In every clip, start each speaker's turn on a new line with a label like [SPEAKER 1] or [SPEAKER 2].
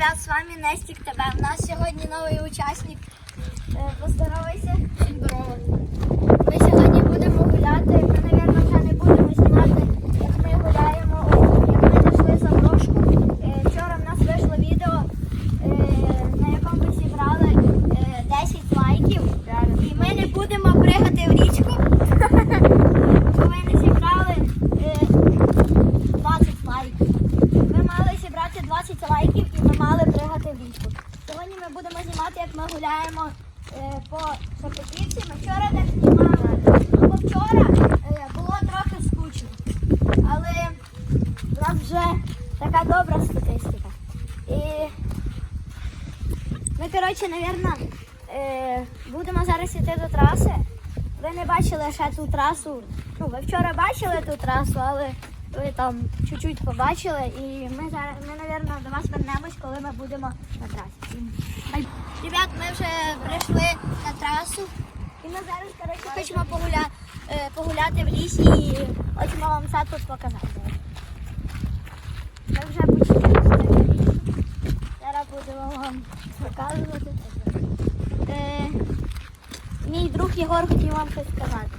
[SPEAKER 1] ребят, з вами Нестік ТВ. У нас сьогодні новий учасник. Е, Поздоровайся.
[SPEAKER 2] Здорово.
[SPEAKER 1] Ми сьогодні будемо гуляти. Ми, мабуть, вже не будемо знімати, як ми гуляємо, як ми знайшли заброшку. Е, Вчора в нас вийшло відео, е, на якому ми зібрали е, 10 лайків. І ми не будемо пригати в річку. Бо ми не зібрали е, 20 лайків. Ми мали зібрати 20 лайків і ми мали пригати в. Сьогодні ми будемо знімати, як ми гуляємо е, по Шепетівці. Ми вчора не знімали. Бо вчора е, було трохи скучно. Але в нас вже така добра статистика. І ми, коротше, напевно, е, будемо зараз йти до траси. Ви не бачили ще ту трасу. Ну, ви вчора бачили ту трасу, але ви там чуть-чуть побачили. І ми зараз, ми, напевно, до вас вернемось, коли ми будемо на трасі. Ребят, ми вже прийшли на трасу. І ми зараз, коротше, хочемо погуля... е, погуляти в лісі і хочемо вам все тут показати. Ми вже почали. Зараз будемо вам показувати. Е, мій друг Єгор хотів вам щось сказати.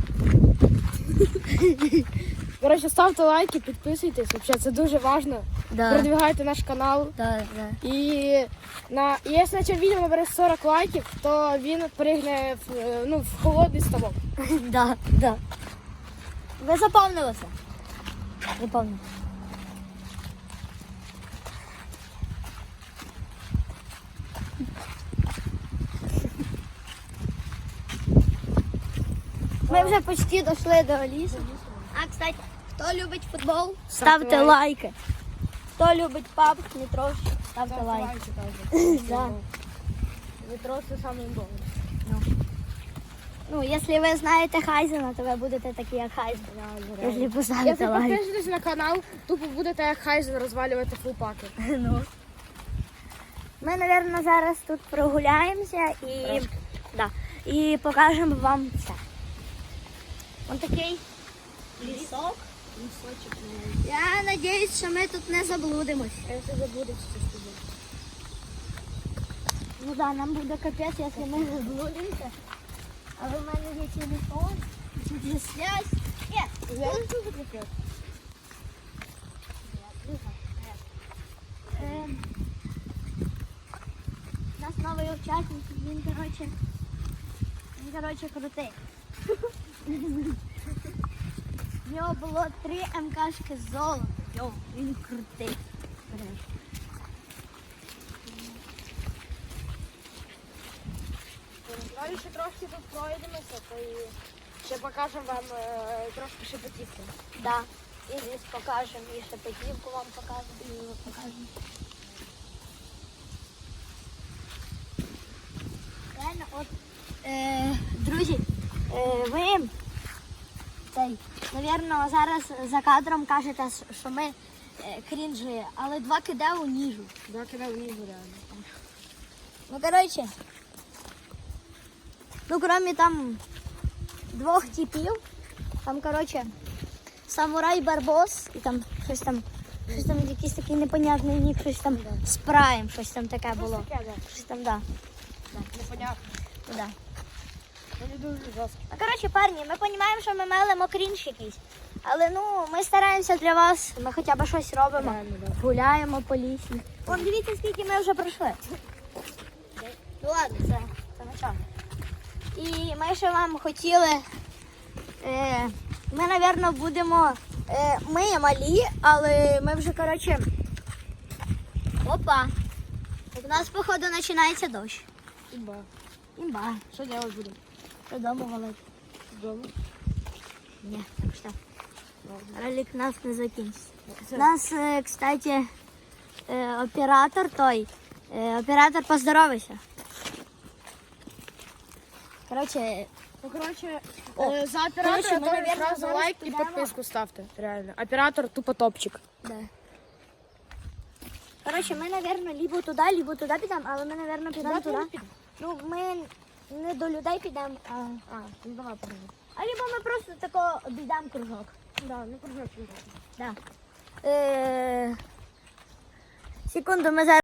[SPEAKER 2] Коротше, ставте лайки, підписуйтесь. Вообще, це дуже важливо. Продвигайте наш канал.
[SPEAKER 1] Да, да.
[SPEAKER 2] І на і якщо на цьому відео набере 40 лайків, то він пригне в, е, ну, в холодний ставок.
[SPEAKER 1] Да, да. Ви заповнили це? Заповнили. Ми вже почти дійшли до лісу. А, кстати, хто любить футбол, ставте
[SPEAKER 2] лайк.
[SPEAKER 1] лайки. Хто любить паб, метро, ставте лайки. Да.
[SPEAKER 2] Метро це самий бомб.
[SPEAKER 1] Ну, якщо ви знаєте Хайзена, то ви будете такі, як Хайзен. Якщо поставите
[SPEAKER 2] Якщо
[SPEAKER 1] лайк.
[SPEAKER 2] підпишетесь на канал, тупо будете як Хайзен розвалювати фулпаки.
[SPEAKER 1] Ну. Ми, мабуть, зараз тут прогуляємося і,
[SPEAKER 2] Трошки.
[SPEAKER 1] да, і покажемо вам все. Ось такий лісок. Я сподіваюся, що ми тут не заблудимось.
[SPEAKER 2] Якщо забудеш, що сказати.
[SPEAKER 1] Ну да, нам буде капець, якщо ми заблудимося. Але в мене є телефон, тут є связь. Є,
[SPEAKER 2] Я дуже капець.
[SPEAKER 1] Е, У нас новий учасник, він, коротше, він, коротше, крутий. В нього було три МКшки золота. Йо, він крутий.
[SPEAKER 2] Далі ще трошки тут пройдемося, то і ще покажемо вам е, трошки шепотівки.
[SPEAKER 1] Да. І здесь покажемо, і шепетівку вам покажемо, і покажемо. Реально, от, е, друзі, е, ви цей, навірно, зараз за кадром кажете, що ми е, крінжі, але два киде у ніжу.
[SPEAKER 2] Два кидав ніжу реально.
[SPEAKER 1] Ну, коротше, ну, кроме там двох типів, там, коротше, самурай барбос і там щось там, щось там якийсь такий непонятний нік, щось там з праєм, щось там таке було.
[SPEAKER 2] Таке, да.
[SPEAKER 1] Щось там, да.
[SPEAKER 2] Непонятно.
[SPEAKER 1] Ну, да.
[SPEAKER 2] Мені дуже жорстко.
[SPEAKER 1] Ну, коротше, парні, ми розуміємо, що ми мелимо крінж якийсь. Але ну, ми стараємося для вас, ми хоча б щось робимо.
[SPEAKER 2] Реально, да.
[SPEAKER 1] Гуляємо по лісі. Вон дивіться, скільки ми вже пройшли. Ну ладно, це, це начало. І ми ще вам хотіли. Е, ми, напевно, будемо. Е, ми малі, але ми вже, коротше. Опа. У нас, походу, починається дощ.
[SPEAKER 2] Імба.
[SPEAKER 1] Імба.
[SPEAKER 2] Що делать будемо?
[SPEAKER 1] Додому валити.
[SPEAKER 2] Вдома?
[SPEAKER 1] Ні, так що. Ролик нас не закінчиться. У нас, е, кстати, е, оператор той. е, Оператор, поздоровайся. Короче,
[SPEAKER 2] Ну, коротше,
[SPEAKER 1] О,
[SPEAKER 2] за оператора
[SPEAKER 1] ми,
[SPEAKER 2] то
[SPEAKER 1] наверно,
[SPEAKER 2] одразу
[SPEAKER 1] зараз
[SPEAKER 2] лайк і
[SPEAKER 1] підемо.
[SPEAKER 2] підписку ставте. Реально. Оператор тупо топчик.
[SPEAKER 1] да. Короче, ми, наверное, либо туди, либо туди підемо, але ми, наверное, підемо туди. Ну, ми не до людей підемо, а,
[SPEAKER 2] А, ну давай
[SPEAKER 1] а либо ми просто тако обійдемо кружок.
[SPEAKER 2] Да, ну кружок.
[SPEAKER 1] Да. Е, секунду, ми зараз.